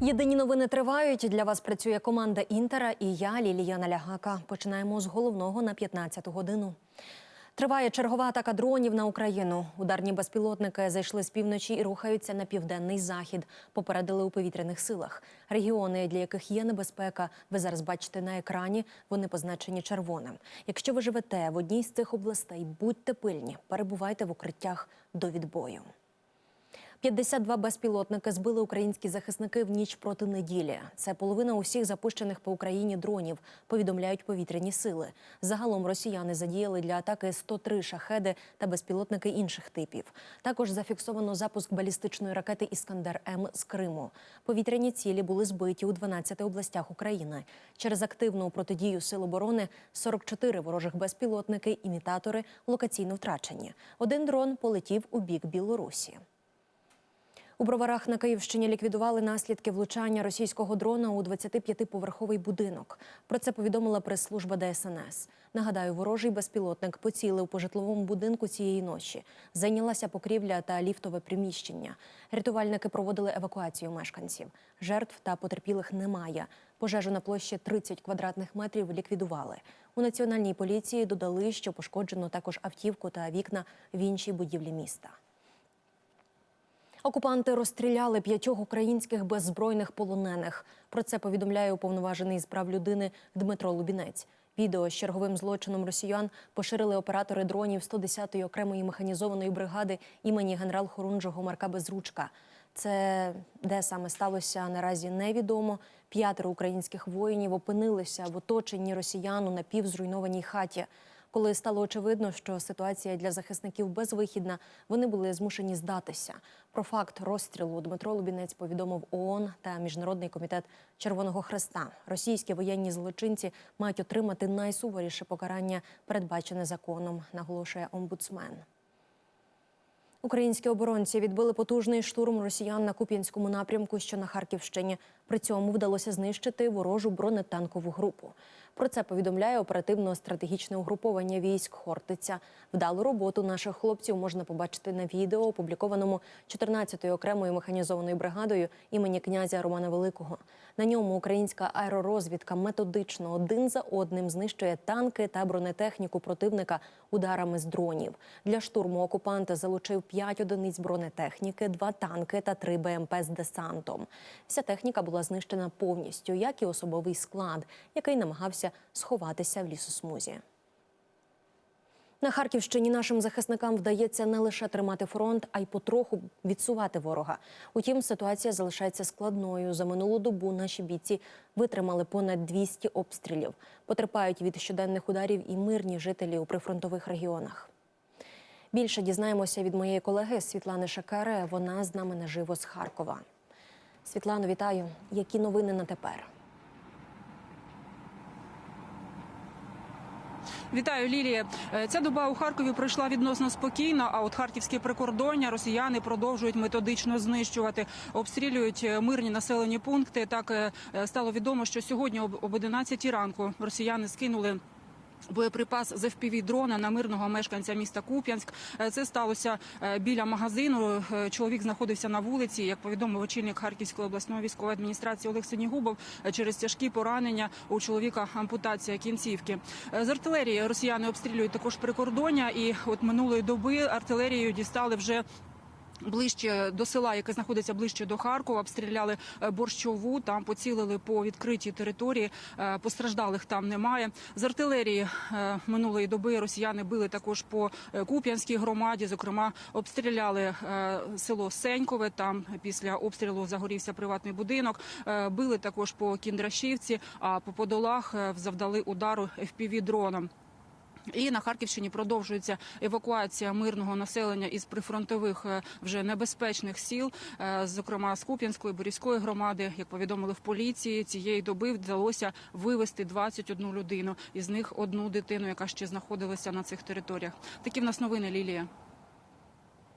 Єдині новини тривають. Для вас працює команда Інтера і я, Лілія Налягака. Починаємо з головного на 15 годину. Триває чергова атака дронів на Україну. Ударні безпілотники зайшли з півночі і рухаються на південний захід. Попередили у повітряних силах. Регіони, для яких є небезпека, ви зараз бачите на екрані. Вони позначені червоним. Якщо ви живете в одній з цих областей, будьте пильні, перебувайте в укриттях до відбою. 52 безпілотники збили українські захисники в ніч проти неділі. Це половина усіх запущених по Україні дронів. Повідомляють повітряні сили. Загалом росіяни задіяли для атаки 103 шахеди та безпілотники інших типів. Також зафіксовано запуск балістичної ракети Іскандер М з Криму. Повітряні цілі були збиті у 12 областях України. Через активну протидію сил оборони 44 ворожих безпілотники, імітатори локаційно втрачені. Один дрон полетів у бік Білорусі. У броварах на Київщині ліквідували наслідки влучання російського дрона у 25-поверховий будинок. Про це повідомила прес-служба ДСНС. Нагадаю, ворожий безпілотник поцілив по житловому будинку цієї ночі. Зайнялася покрівля та ліфтове приміщення. Рятувальники проводили евакуацію мешканців. Жертв та потерпілих немає. Пожежу на площі 30 квадратних метрів ліквідували. У національній поліції додали, що пошкоджено також автівку та вікна в іншій будівлі міста. Окупанти розстріляли п'ятьох українських беззбройних полонених. Про це повідомляє уповноважений з прав людини Дмитро Лубінець. Відео з черговим злочином росіян поширили оператори дронів 110-ї окремої механізованої бригади імені генерал-хорунжого Марка Безручка. Це де саме сталося наразі невідомо. П'ятеро українських воїнів опинилися в оточенні росіян у напівзруйнованій хаті. Коли стало очевидно, що ситуація для захисників безвихідна, вони були змушені здатися. Про факт розстрілу Дмитро Лубінець повідомив ООН та Міжнародний комітет Червоного Хреста. Російські воєнні злочинці мають отримати найсуворіше покарання, передбачене законом, наголошує омбудсмен. Українські оборонці відбили потужний штурм росіян на Куп'янському напрямку, що на Харківщині. При цьому вдалося знищити ворожу бронетанкову групу. Про це повідомляє оперативно-стратегічне угруповання військ Хортиця. Вдалу роботу наших хлопців можна побачити на відео, опублікованому 14-ю окремою механізованою бригадою імені князя Романа Великого. На ньому українська аеророзвідка методично один за одним знищує танки та бронетехніку противника ударами з дронів. Для штурму окупант залучив 5 одиниць бронетехніки, 2 танки та 3 БМП з десантом. Вся техніка була знищена повністю, як і особовий склад, який намагався сховатися в лісосмузі. На Харківщині нашим захисникам вдається не лише тримати фронт, а й потроху відсувати ворога. Утім, ситуація залишається складною. За минулу добу наші бійці витримали понад 200 обстрілів. Потерпають від щоденних ударів і мирні жителі у прифронтових регіонах. Більше дізнаємося від моєї колеги Світлани Шакари. Вона з нами наживо з Харкова. Світлано, вітаю. Які новини на тепер? Вітаю, Лілія. Е, Ця доба у Харкові пройшла відносно спокійно. А от харківські прикордоння росіяни продовжують методично знищувати, обстрілюють е, мирні населені пункти. Так е, стало відомо, що сьогодні об 11 ранку росіяни скинули. Боєприпас з fpv дрона на мирного мешканця міста Куп'янськ. Е, Це сталося е, біля магазину. Е, Чоловік знаходився на вулиці. Як повідомив очільник Харківської обласної військової адміністрації Олег Синігубов, через тяжкі поранення у чоловіка ампутація кінцівки. З артилерії росіяни обстрілюють також прикордоння, і от минулої доби артилерією дістали вже. Ближче до села, яке знаходиться ближче до Харкова, обстріляли е, борщову. Там поцілили по відкритій території. Е, Постраждалих там немає. З артилерії е, минулої доби росіяни били також по Куп'янській громаді. Зокрема, обстріляли село Сенькове. Там після обстрілу загорівся приватний будинок. Били також по Кіндрашівці, а по Подолах завдали удару fpv дроном. І на Харківщині продовжується евакуація мирного населення із прифронтових е, вже небезпечних сіл, е, зокрема з Куп'янської Борівської громади. Як повідомили в поліції, цієї доби вдалося вивезти 21 людину, із них одну дитину, яка ще знаходилася на цих територіях. Такі в нас новини, Лілія.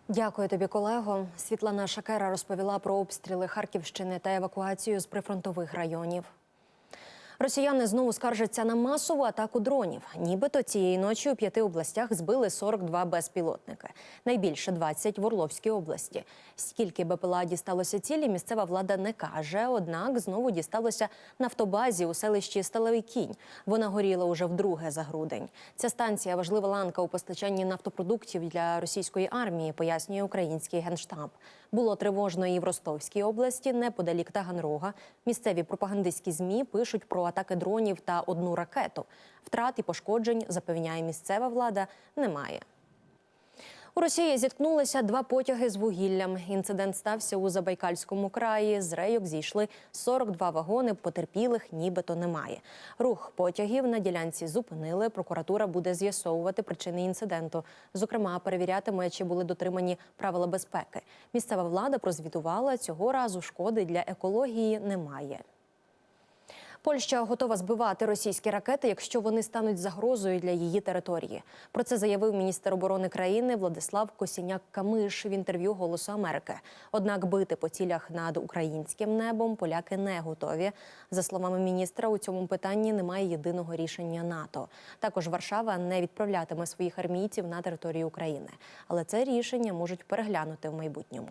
Дякую тобі, колего. Світлана Шакера розповіла про обстріли Харківщини та евакуацію з прифронтових районів. Росіяни знову скаржаться на масову атаку дронів. Нібито цієї ночі у п'яти областях збили 42 безпілотники. Найбільше 20 в Орловській області. Скільки БПЛА дісталося цілі, місцева влада не каже. Однак знову дісталося нафтобазі у селищі Сталевий кінь. Вона горіла уже вдруге за грудень. Ця станція важлива ланка у постачанні нафтопродуктів для російської армії, пояснює український генштаб. Було тривожно і в Ростовській області, неподалік Таганрога. Місцеві пропагандистські змі пишуть про атаки дронів та одну ракету. Втрат і пошкоджень, запевняє місцева влада, немає. У Росії зіткнулися два потяги з вугіллям. Інцидент стався у Забайкальському краї. З рейок зійшли 42 вагони. Потерпілих нібито немає. Рух потягів на ділянці зупинили. Прокуратура буде з'ясовувати причини інциденту. Зокрема, перевірятиме, чи були дотримані правила безпеки. Місцева влада прозвітувала цього разу. Шкоди для екології немає. Польща готова збивати російські ракети, якщо вони стануть загрозою для її території. Про це заявив міністр оборони країни Владислав Косіняк-Камиш в інтерв'ю Голосу Америки. Однак бити по цілях над українським небом поляки не готові. За словами міністра, у цьому питанні немає єдиного рішення НАТО. Також Варшава не відправлятиме своїх армійців на територію України, але це рішення можуть переглянути в майбутньому.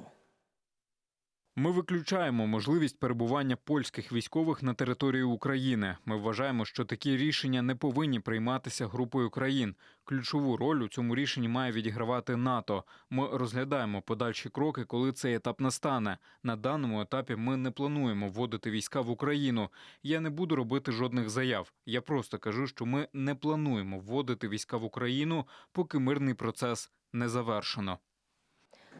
Ми виключаємо можливість перебування польських військових на території України. Ми вважаємо, що такі рішення не повинні прийматися групою країн. Ключову роль у цьому рішенні має відігравати НАТО. Ми розглядаємо подальші кроки, коли цей етап настане. На даному етапі ми не плануємо вводити війська в Україну. Я не буду робити жодних заяв. Я просто кажу, що ми не плануємо вводити війська в Україну, поки мирний процес не завершено.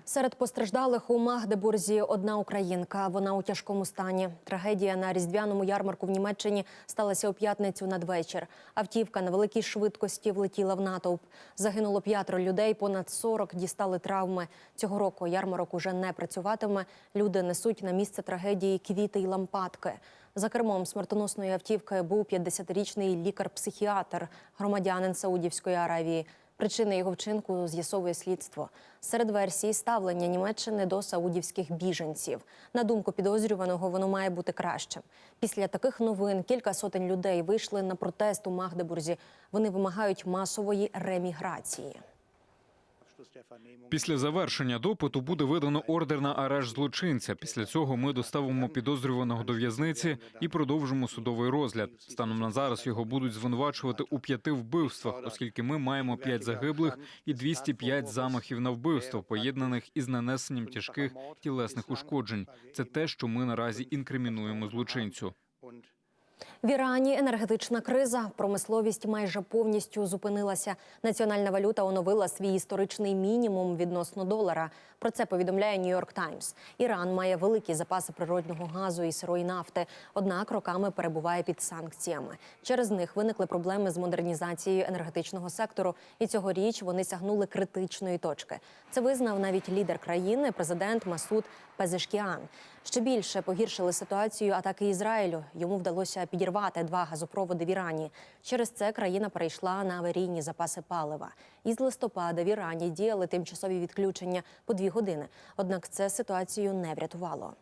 Серед постраждалих у Магдебурзі одна українка. Вона у тяжкому стані. Трагедія на різдвяному ярмарку в Німеччині сталася у п'ятницю надвечір. Автівка на великій швидкості влетіла в натовп. Загинуло п'ятеро людей, понад 40 дістали травми. Цього року ярмарок уже не працюватиме. Люди несуть на місце трагедії квіти й лампадки. За кермом смертоносної автівки був 50-річний лікар-психіатр, громадянин Саудівської Аравії. Причини його вчинку з'ясовує слідство. Серед версій ставлення Німеччини до саудівських біженців. На думку підозрюваного, воно має бути кращим. Після таких новин кілька сотень людей вийшли на протест у Магдебурзі. Вони вимагають масової реміграції. Після завершення допиту буде видано ордер на арешт злочинця. Після цього ми доставимо підозрюваного до в'язниці і продовжимо судовий розгляд. Станом на зараз його будуть звинувачувати у п'яти вбивствах, оскільки ми маємо п'ять загиблих і 205 замахів на вбивство, поєднаних із нанесенням тяжких тілесних ушкоджень. Це те, що ми наразі інкримінуємо злочинцю. В Ірані енергетична криза. Промисловість майже повністю зупинилася. Національна валюта оновила свій історичний мінімум відносно долара. Про це повідомляє Нью-Йорк Таймс. Іран має великі запаси природнього газу і сирої нафти, однак роками перебуває під санкціями. Через них виникли проблеми з модернізацією енергетичного сектору, і цьогоріч вони сягнули критичної точки. Це визнав навіть лідер країни, президент Масуд Пезешкіан. Ще більше погіршили ситуацію атаки Ізраїлю. Йому вдалося підірвати два газопроводи в Ірані. Через це країна перейшла на аварійні запаси палива. Із листопада в Ірані діяли тимчасові відключення по дві години. Однак це ситуацію не врятувало.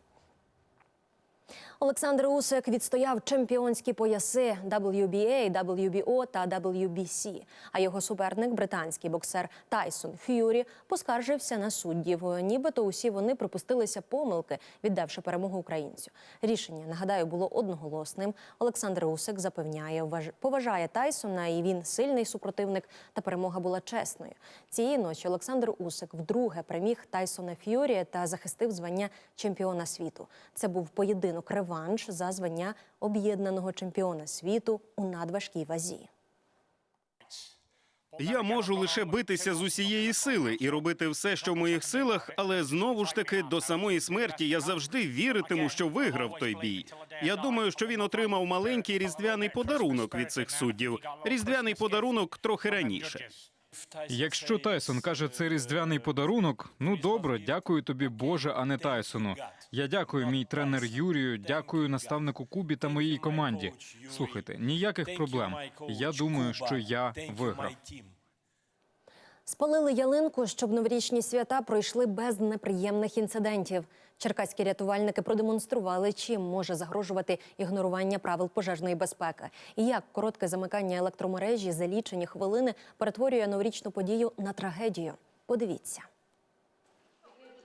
Олександр Усик відстояв чемпіонські пояси WBA, WBO та WBC. А його суперник, британський боксер Тайсон Ф'юрі, поскаржився на суддів. Нібито усі вони припустилися помилки, віддавши перемогу українцю. Рішення нагадаю було одноголосним. Олександр Усик запевняє, поважає Тайсона, і він сильний супротивник. Та перемога була чесною. Цієї ночі Олександр Усик вдруге переміг Тайсона Ф'юрі та захистив звання чемпіона світу. Це був поєдинок реванш за звання об'єднаного чемпіона світу у надважкій вазі. Я можу лише битися з усієї сили і робити все, що в моїх силах, але знову ж таки до самої смерті я завжди віритиму, що виграв той бій. Я думаю, що він отримав маленький різдвяний подарунок від цих суддів. Різдвяний подарунок трохи раніше. Якщо Тайсон каже, це різдвяний подарунок, ну добре, дякую тобі, Боже, а не Тайсону. Я дякую мій тренер Юрію, дякую наставнику Кубі та моїй команді. Слухайте, ніяких проблем. Я думаю, що я виграв. Спалили ялинку, щоб новорічні свята пройшли без неприємних інцидентів. Черкаські рятувальники продемонстрували, чим може загрожувати ігнорування правил пожежної безпеки, і як коротке замикання електромережі за лічені хвилини перетворює новорічну подію на трагедію. Подивіться.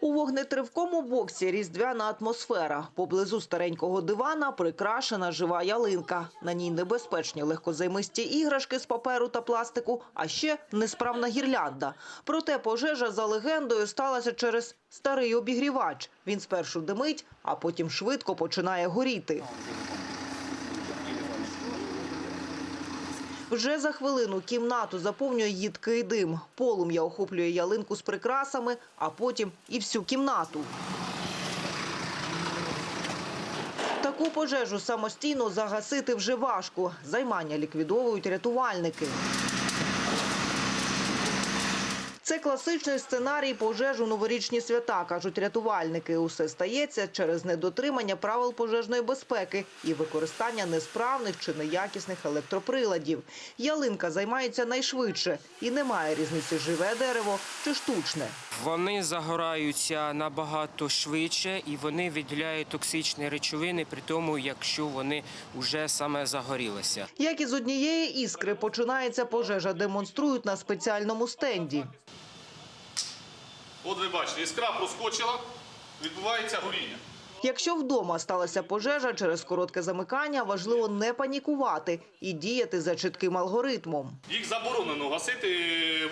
У вогнетривкому боксі різдвяна атмосфера. Поблизу старенького дивана прикрашена жива ялинка. На ній небезпечні легкозаймисті іграшки з паперу та пластику, а ще несправна гірлянда. Проте пожежа за легендою сталася через старий обігрівач. Він спершу димить, а потім швидко починає горіти. Вже за хвилину кімнату заповнює їдкий дим. Полум'я охоплює ялинку з прикрасами, а потім і всю кімнату. Таку пожежу самостійно загасити вже важко. Займання ліквідовують рятувальники. Це класичний сценарій пожеж у новорічні свята, кажуть рятувальники. Усе стається через недотримання правил пожежної безпеки і використання несправних чи неякісних електроприладів. Ялинка займається найшвидше і немає різниці живе дерево чи штучне. Вони загораються набагато швидше і вони виділяють токсичні речовини, при тому, якщо вони вже саме загорілися. Як із однієї іскри починається пожежа, демонструють на спеціальному стенді. От ви бачите, іскра проскочила, відбувається горіння. Якщо вдома сталася пожежа через коротке замикання, важливо не панікувати і діяти за чітким алгоритмом. Їх заборонено гасити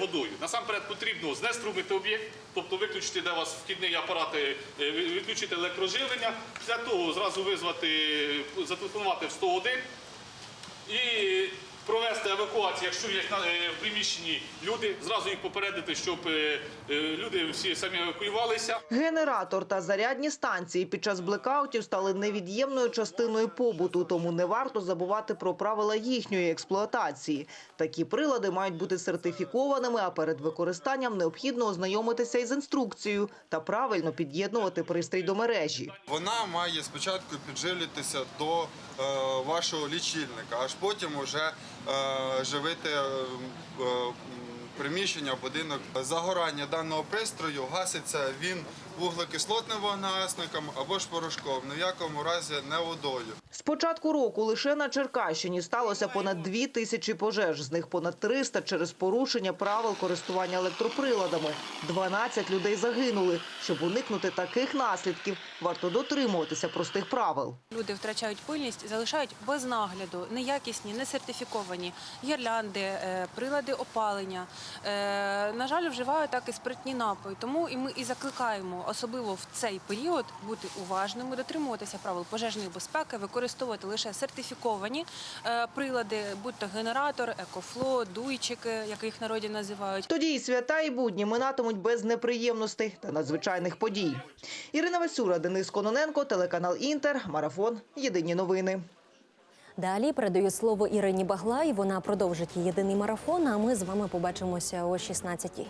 водою. Насамперед потрібно знеструмити об'єкт, тобто виключити, де у вас вхідний апарат, е, відключити електроживлення. Після того зразу визвати, зателефонувати в 101 і провести евакуацію, якщо є е, в приміщенні люди, зразу їх попередити, щоб е, е, люди всі самі евакуювалися. Генератор та зарядні станції під час блекаутів стали невід'ємною частиною побуту, тому не варто забувати про правила їхньої експлуатації. Такі прилади мають бути сертифікованими, а перед використанням необхідно ознайомитися із інструкцією та правильно під'єднувати пристрій до мережі. Вона має спочатку підживлюватися до вашого лічильника, аж потім вже е, живити е, е, приміщення, будинок. Загорання даного пристрою гаситься він вуглекислотним вогнегасником або ж порошком, ні в якому разі не водою. З початку року лише на Черкащині сталося понад дві тисячі пожеж, з них понад 300 через порушення правил користування електроприладами. 12 людей загинули. Щоб уникнути таких наслідків, варто дотримуватися простих правил. Люди втрачають пильність, залишають без нагляду неякісні, несертифіковані гірлянди, е, прилади опалення. Е, На жаль, вживають так і спиртні напої. Тому і ми і закликаємо, особливо в цей період, бути уважними, дотримуватися правил пожежної безпеки, використовувати лише сертифіковані е, прилади, будь то генератор, екофло, дуйчики, як їх народі називають. Тоді і свята, і будні минатимуть без неприємностей та надзвичайних подій. Ірина Васюра, Денис Кононенко, телеканал Інтер, Марафон. Єдині новини. Далі передаю слово Ірині Баглай. Вона продовжить єдиний марафон. А ми з вами побачимося о 16-й.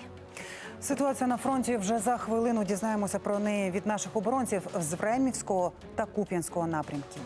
Ситуація на фронті вже за хвилину дізнаємося про неї від наших оборонців з Времівського та Куп'янського напрямків.